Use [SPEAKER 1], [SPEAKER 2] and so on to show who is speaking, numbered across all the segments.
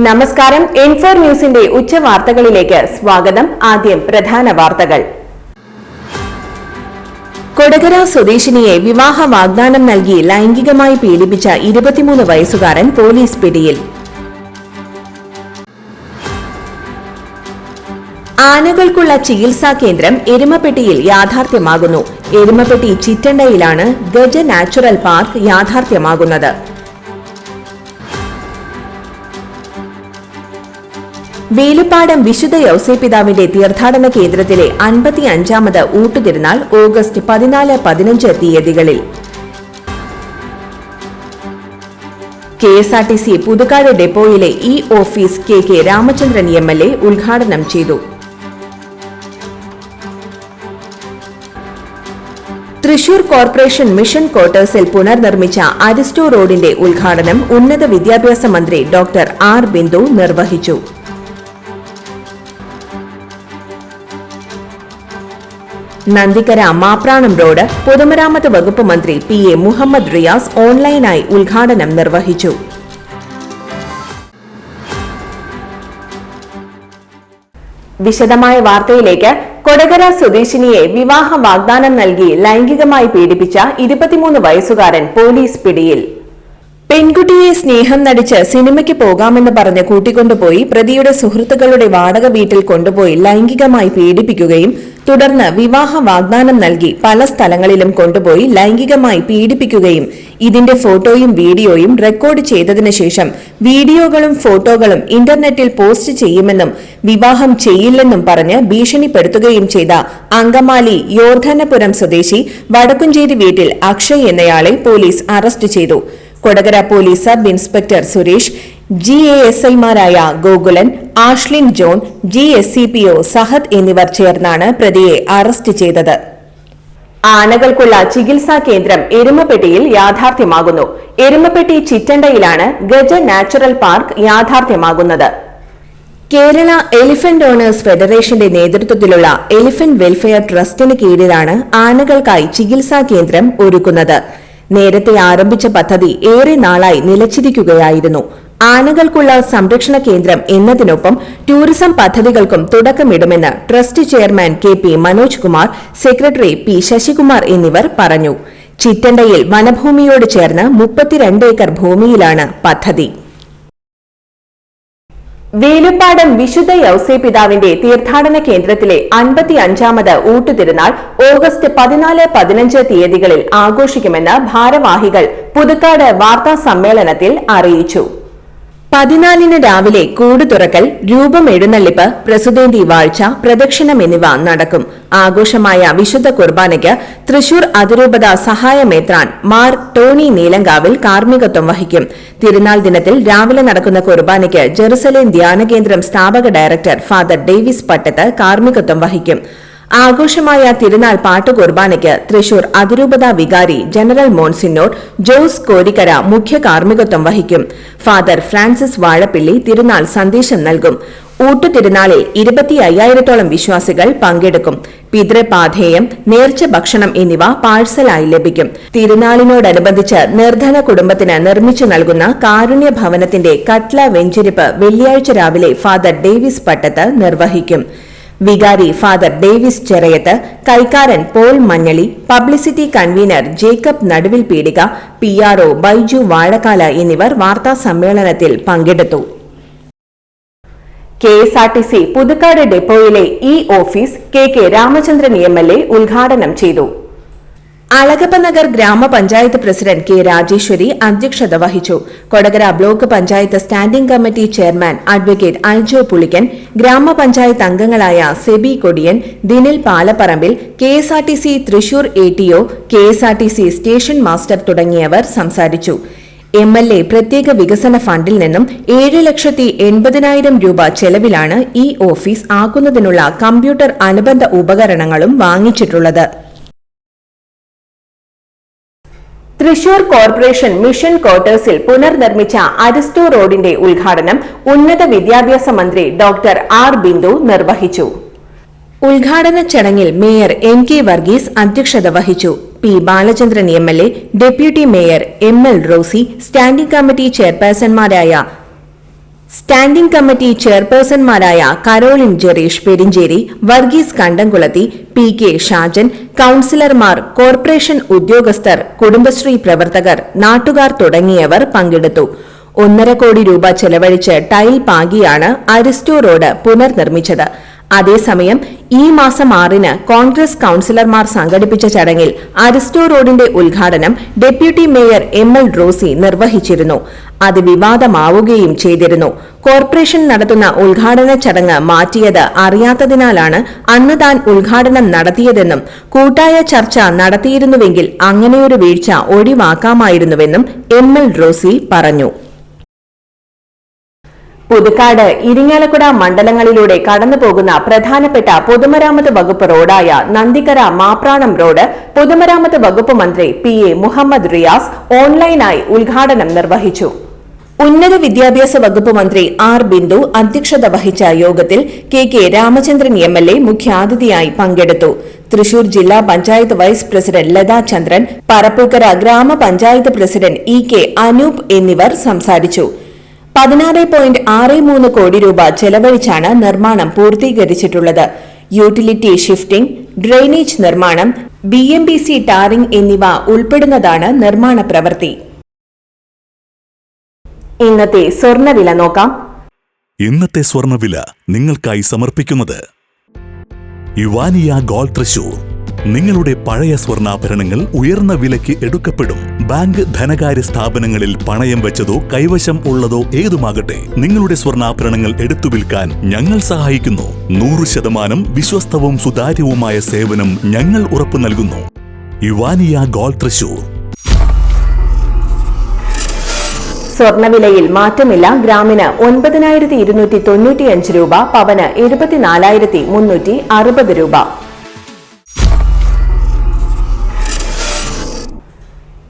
[SPEAKER 1] നമസ്കാരം എൻഫോർ ന്യൂസിന്റെ ഉച്ചവാർത്തകളിലേക്ക് സ്വാഗതം. ആദ്യം പ്രധാന വാർത്തകൾ. കൊടകര സ്വദേശിനിയെ വിവാഹ വാഗ്ദാനം നൽകി ലൈംഗികമായി പീഡിപ്പിച്ച ഇരുപത്തിമൂന്ന് വയസ്സുകാരൻ പോലീസ് പിടിയിൽ. ആനകൾക്കുള്ള ചികിത്സാ കേന്ദ്രം എരുമപ്പെട്ടിയിൽ യാഥാർത്ഥ്യമാകുന്നു. എരുമപ്പെട്ടി ചിറ്റണ്ടയിലാണ് ഗജ നാച്ചുറൽ പാർക്ക് യാഥാർത്ഥ്യമാകുന്നത്. വേലുപ്പാടം വിശുദ്ധ യൗസേപിതാവിന്റെ തീർത്ഥാടന കേന്ദ്രത്തിലെ അൻപത്തി അഞ്ചാമത് ഊട്ടുതിരുനാൾ ഓഗസ്റ്റ് പതിനാല് പതിനഞ്ച് തീയതികളിൽ. K S R T C Puthukkad ഡെപ്പോയിലെ E office K K Ramachandran M L A ഉദ്ഘാടനം ചെയ്തു. തൃശൂർ കോർപ്പറേഷൻ മിഷൻ ക്വാർട്ടേഴ്സിൽ പുനർനിർമ്മിച്ച അരിസ്റ്റോ റോഡിന്റെ ഉദ്ഘാടനം ഉന്നത വിദ്യാഭ്യാസ മന്ത്രി ഡോക്ടർ ആർ ബിന്ദു നിർവഹിച്ചു. നന്ദിക്കര മാപ്രാണം റോഡ് പൊതുമരാമത്ത് വകുപ്പ് മന്ത്രി പി എ മുഹമ്മദ് റിയാസ് ഓൺലൈനായി ഉദ്ഘാടനം നിർവഹിച്ചു. വിശദമായ വാർത്തയിലേക്ക് കൊടകര സ്വദേശിനിയെ വിവാഹ വാഗ്ദാനം നൽകി ലൈംഗികമായി പീഡിപ്പിച്ച ഇരുപത്തിമൂന്ന് വയസ്സുകാരൻ പോലീസ് പിടിയിൽ. പെൺകുട്ടിയെ സ്നേഹം നടിച്ച് സിനിമയ്ക്ക് പോകാമെന്ന് പറഞ്ഞ് കൂട്ടിക്കൊണ്ടുപോയി പ്രതിയുടെ സുഹൃത്തുക്കളുടെ വാടക വീട്ടിൽ കൊണ്ടുപോയി ലൈംഗികമായി പീഡിപ്പിക്കുകയും തുടർന്ന് വിവാഹ വാഗ്ദാനം നൽകി പല സ്ഥലങ്ങളിലും കൊണ്ടുപോയി ലൈംഗികമായി പീഡിപ്പിക്കുകയും ഇതിന്റെ ഫോട്ടോയും വീഡിയോയും റെക്കോർഡ് ചെയ്തതിനു ശേഷം വീഡിയോകളും ഫോട്ടോകളും ഇന്റർനെറ്റിൽ പോസ്റ്റ് ചെയ്യുമെന്നും വിവാഹം ചെയ്യില്ലെന്നും പറഞ്ഞ് ഭീഷണിപ്പെടുത്തുകയും ചെയ്ത അങ്കമാലി യോർധനപുരം സ്വദേശി വടക്കുംചേരി വീട്ടിൽ അക്ഷയ് എന്നയാളെ പോലീസ് അറസ്റ്റ് ചെയ്തു. Kodakara police sub inspector Suresh G A S ഐമാരായ Gokulan Ashlin John G S C P O Sahad എന്നിവർ ചേർന്നാണ് പ്രതിയെ അറസ്റ്റ് ചെയ്തത്. ആനകൾക്കുള്ള ചികിത്സാ കേന്ദ്രം എരുമപ്പെട്ടിയിൽ യാഥാർത്ഥ്യമാകുന്നു. എരുമപ്പെട്ടി ചിറ്റണ്ടയിലാണ് ഗജ നാച്ചുറൽ പാർക്ക് യാഥാർത്ഥ്യമാകുന്നത്. കേരള എലിഫന്റ് ഓണേഴ്സ് ഫെഡറേഷന്റെ നേതൃത്വത്തിലുള്ള എലിഫന്റ് വെൽഫെയർ ട്രസ്റ്റിന് കീഴിലാണ് ആനകൾക്കായി ചികിത്സാ കേന്ദ്രം ഒരുക്കുന്നത്. നേരത്തെ ആരംഭിച്ച പദ്ധതി ഏറെ നാളായി നിലച്ചിരിക്കുകയായിരുന്നു. ആനകൾക്കുള്ള സംരക്ഷണ കേന്ദ്രം എന്നതിനൊപ്പം ടൂറിസം പദ്ധതികൾക്കും തുടക്കമിടുമെന്ന് trust chairman K P Manoj Kumar secretary P Sasikumar എന്നിവർ പറഞ്ഞു. ചിറ്റണ്ടയിൽ വനഭൂമിയോട് ചേർന്ന് മുപ്പത്തിരണ്ട് ഏക്കർ ഭൂമിയിലാണ് പദ്ധതി. വേലുപ്പാടം വിശുദ്ധ യൗസേപിതാവിന്റെ തീർത്ഥാടന കേന്ദ്രത്തിലെ അൻപത്തി അഞ്ചാമത് ഊട്ടുതിരുനാൾ ഓഗസ്റ്റ് പതിനാല് പതിനഞ്ച് തീയതികളിൽ ആഘോഷിക്കുമെന്ന് ഭാരവാഹികൾ പുതുക്കാട് വാർത്താ സമ്മേളനത്തിൽ അറിയിച്ചു. പതിനാലിന് രാവിലെ കൂട് തുറക്കൽ രൂപം എഴുന്നള്ളിപ്പ് പ്രസുതേന്തി വാഴ്ച പ്രദക്ഷിണം എന്നിവ നടക്കും. ആഘോഷമായ വിശുദ്ധ കുർബാനയ്ക്ക് തൃശൂർ അതിരൂപത സഹായമേത്രാൻ മാർ ടോണി നീലങ്കാവിൽ കാർമ്മികത്വം വഹിക്കും. തിരുനാൾ ദിനത്തിൽ രാവിലെ നടക്കുന്ന കുർബാനയ്ക്ക് ജെറുസലേം ധ്യാനകേന്ദ്രം സ്ഥാപക ഡയറക്ടർ ഫാദർ ഡേവിസ് പട്ടത്ത് കാർമ്മികത്വം വഹിക്കും. ആഘോഷമായ തിരുനാൾ പാട്ടുകുർബാനയ്ക്ക് തൃശൂർ അതിരൂപത വികാരി ജനറൽ മോൺസിന്നോർ ജോസ് കോരിക്കര മുഖ്യ കാർമ്മികത്വം വഹിക്കും. ഫാദർ ഫ്രാൻസിസ് വാഴപ്പിള്ളി തിരുനാൾ സന്ദേശം നൽകും. ഊട്ടുതിരുനാളിൽ ഇരുപത്തി അയ്യായിരത്തോളം വിശ്വാസികൾ പങ്കെടുക്കും. പിതൃപാധേയം നേർച്ച ഭക്ഷണം എന്നിവ പാഴ്സലായി ലഭിക്കും. തിരുനാളിനോടനുബന്ധിച്ച് നിർധന കുടുംബത്തിന് നിർമ്മിച്ചു നൽകുന്ന കാരുണ്യ ഭവനത്തിന്റെ കട്ല വെഞ്ചിരിപ്പ് വെള്ളിയാഴ്ച രാവിലെ ഫാദർ ഡേവിസ് പട്ടത്ത് നിർവഹിക്കും. വികാരി father Davis Cherayath കൈക്കാരൻ Paul Manjali publicity convener Jacob Naduvil Peedika P R O Baiju Vazhakkala എന്നിവർ വാർത്താ സമ്മേളനത്തിൽ പങ്കെടുത്തു. K S R T C Puthukkad ഡെപ്പോയിലെ E office K K Ramachandran M L A ഉദ്ഘാടനം ചെയ്തു. അളഗപ്പ നഗർ ഗ്രാമപഞ്ചായത്ത് പ്രസിഡന്റ് കെ രാജേശ്വരി അധ്യക്ഷത വഹിച്ചു. Kodakara block panchayat standing committee chairman advocate Aljo Pulikkan ഗ്രാമപഞ്ചായത്ത് അംഗങ്ങളായ Seby Kodiyan Dinil Palapparambil K S R T C Thrissur A T O K S R T C station master തുടങ്ങിയവർ സംസാരിച്ചു. M L A പ്രത്യേക വികസന ഫണ്ടിൽ നിന്നും ഏഴ് ലക്ഷത്തി എൺപതിനായിരം രൂപ ചെലവിലാണ് ഈ ഓഫീസ് ആക്കുന്നതിനുള്ള കമ്പ്യൂട്ടർ അനുബന്ധ ഉപകരണങ്ങളും വാങ്ങിച്ചിട്ടുള്ളത്. തൃശൂർ കോർപ്പറേഷൻ മിഷൻ ക്വാർട്ടേഴ്സിൽ പുനർനിർമ്മിച്ച അരിസ്റ്റോ റോഡിന്റെ ഉദ്ഘാടനം ഉന്നത വിദ്യാഭ്യാസ മന്ത്രി ഡോക്ടർ ആർ ബിന്ദു നിർവഹിച്ചു. ഉദ്ഘാടന ചടങ്ങിൽ മേയർ എം കെ വർഗീസ് അധ്യക്ഷത വഹിച്ചു. P Balachandran M L A deputy mayor M L Rosy standing committee ചെയർപേഴ്സൺമാരായ standing committee ചെയർപേഴ്സൺമാരായ കരോളിൻ ജെറീഷ് പെരിഞ്ചേരി വർഗീസ് കണ്ടംകുളത്തി പി കെ ഷാജൻ കൌൺസിലർമാർ കോർപ്പറേഷൻ ഉദ്യോഗസ്ഥർ കുടുംബശ്രീ പ്രവർത്തകർ നാട്ടുകാർ തുടങ്ങിയവർ പങ്കെടുത്തു. ഒന്നര കോടി രൂപ ചെലവഴിച്ച് ടൈൽ പാകിയാണ് അരിസ്റ്റോ റോഡ് പുനർനിർമ്മിച്ചത്. അതേസമയം ഈ മാസം ആറിന് കോൺഗ്രസ് കൌൺസിലർമാർ സംഘടിപ്പിച്ച ചടങ്ങിൽ അരിസ്റ്റോ റോഡിന്റെ ഉദ്ഘാടനം deputy mayor M L Rosy നിർവഹിച്ചിരുന്നു. അത് വിവാദമാവുകയും ചെയ്തിരുന്നു. കോർപ്പറേഷൻ നടത്തുന്ന ഉദ്ഘാടന ചടങ്ങ് മാറ്റിയത് അറിയാത്തതിനാലാണ് അന്ന് താൻ ഉദ്ഘാടനം നടത്തിയതെന്നും കൂട്ടായ ചർച്ച നടത്തിയിരുന്നുവെങ്കിൽ അങ്ങനെയൊരു വീഴ്ച ഒഴിവാക്കാമായിരുന്നുവെന്നും എം എൽ റോസി പറഞ്ഞു. പുതുക്കാട് ഇരിങ്ങാലക്കുട മണ്ഡലങ്ങളിലൂടെ കടന്നുപോകുന്ന പ്രധാനപ്പെട്ട പൊതുമരാമത്ത് വകുപ്പ് റോഡായ നന്ദിക്കര മാപ്രാണം റോഡ് പൊതുമരാമത്ത് വകുപ്പ് മന്ത്രി പി എ മുഹമ്മദ് റിയാസ് ഓൺലൈനായി ഉദ്ഘാടനം നിർവഹിച്ചു. ഉന്നത വിദ്യാഭ്യാസ വകുപ്പ് മന്ത്രി ആർ ബിന്ദു അധ്യക്ഷത വഹിച്ച യോഗത്തിൽ K K Ramachandran M L A മുഖ്യാതിഥിയായി പങ്കെടുത്തു. തൃശൂർ ജില്ലാ പഞ്ചായത്ത് വൈസ് പ്രസിഡന്റ് ലതാ ചന്ദ്രൻ പറപ്പൂക്കര ഗ്രാമപഞ്ചായത്ത് പ്രസിഡന്റ് ഇ കെ അനൂപ് എന്നിവർ സംസാരിച്ചു. പതിനാറ് പോയിന്റ് ആറ് മൂന്ന് കോടി രൂപ ചെലവഴിച്ചാണ് നിർമ്മാണം പൂർത്തീകരിച്ചിട്ടുള്ളത്. യൂട്ടിലിറ്റി ഷിഫ്റ്റിംഗ് ഡ്രെയിനേജ് നിർമ്മാണം B M B C tarring എന്നിവ ഉൾപ്പെടുന്നതാണ് നിർമ്മാണ പ്രവൃത്തി. ഇന്നത്തെ സ്വർണവില നോക്കാം.
[SPEAKER 2] ഇന്നത്തെ സ്വർണവില നിങ്ങൾക്കായി സമർപ്പിക്കുന്നത് യുവാനിയ ഗോൾഡ് തൃശൂർ. നിങ്ങളുടെ പഴയ സ്വർണാഭരണങ്ങൾ ഉയർന്ന വിലയ്ക്ക് എടുക്കപ്പെടും. ബാങ്ക് ധനകാര്യ സ്ഥാപനങ്ങളിൽ പണയം വെച്ചതോ കൈവശം ഉള്ളതോ ഏതുമാകട്ടെ നിങ്ങളുടെ സ്വർണാഭരണങ്ങൾ എടുത്തു വിൽക്കാൻ ഞങ്ങൾ സഹായിക്കുന്നു. നൂറ് ശതമാനം വിശ്വസ്തവും സുതാര്യവുമായ സേവനം ഞങ്ങൾ ഉറപ്പു നൽകുന്നു. യുവാനിയ ഗോൾഡ് തൃശൂർ.
[SPEAKER 1] സ്വർണവിലയിൽ മാറ്റമില്ല. ഗ്രാമിന് ഒൻപതിനായിരത്തി ഇരുന്നൂറ്റി തൊണ്ണൂറ്റിയഞ്ച് രൂപ പവന് എഴുപത്തിനാലായിരത്തി മുന്നൂറ്റി അറുപത് രൂപ.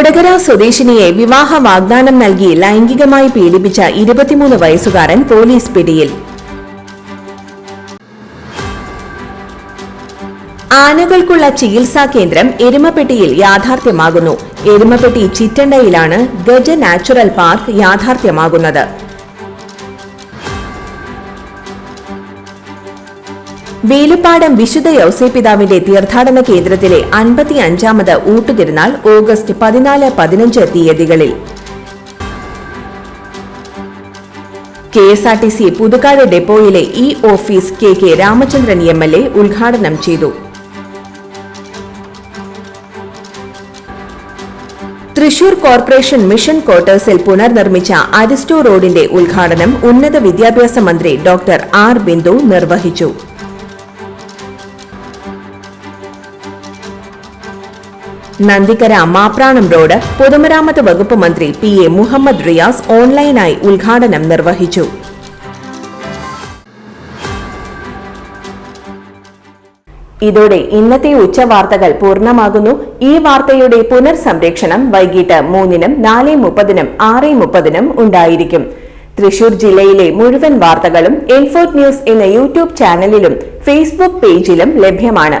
[SPEAKER 1] കൊടകര സ്വദേശിനിയെ വിവാഹ വാഗ്ദാനം നൽകി ലൈംഗികമായി പീഡിപ്പിച്ച ഇരുപത്തിമൂന്ന് വയസ്സുകാരൻ പോലീസ് പിടിയിൽ. ആനകൾക്കുള്ള ചികിത്സാ കേന്ദ്രം എരുമപ്പെട്ടിയിൽ യാഥാർത്ഥ്യമാകുന്നു. എരുമപ്പെട്ടി ചിറ്റണ്ടയിലാണ് ഗജ നാച്ചുറൽ പാർക്ക് യാഥാർത്ഥ്യമാകുന്നത്. വേലുപ്പാടം വിശുദ്ധ യൗസേപിതാവിന്റെ തീർത്ഥാടന കേന്ദ്രത്തിലെ അൻപത്തി അഞ്ചാമത് ഊട്ടുതിരുനാൾ ഓഗസ്റ്റ് പതിനാല് പതിനഞ്ച് തീയതികളിൽ. K S R T C Puthukkad ഡെപ്പോയിലെ E office K K Ramachandran M L A ഉദ്ഘാടനം ചെയ്തു. തൃശൂർ കോർപ്പറേഷൻ മിഷൻ ക്വാർട്ടേഴ്സിൽ പുനർനിർമ്മിച്ച അരിസ്റ്റോ റോഡിന്റെ ഉദ്ഘാടനം ഉന്നത വിദ്യാഭ്യാസ മന്ത്രി ഡോക്ടർ ആർ ബിന്ദു നിർവഹിച്ചു. നന്ദിക്കര മാപ്രാണം റോഡ് പൊതുമരാമത്ത് വകുപ്പ് മന്ത്രി പി എ മുഹമ്മദ് റിയാസ് ഓൺലൈനായി ഉദ്ഘാടനം നിർവഹിച്ചു. ഇതോടെ ഇന്നത്തെ ഉച്ചവാർത്തകൾ പൂർണമാകുന്നു. ഈ വാർത്തയുടെ പുനർസംരക്ഷണം വൈകിട്ട് മൂന്നിനും നാല് മുപ്പതിനും ആറ് മുപ്പതിനും ഉണ്ടായിരിക്കും. തൃശൂർ ജില്ലയിലെ മുഴുവൻ വാർത്തകളും ഇൻഫോർട്ട് ന്യൂസ് എന്ന യൂട്യൂബ് ചാനലിലും ഫേസ്ബുക്ക് പേജിലും ലഭ്യമാണ്.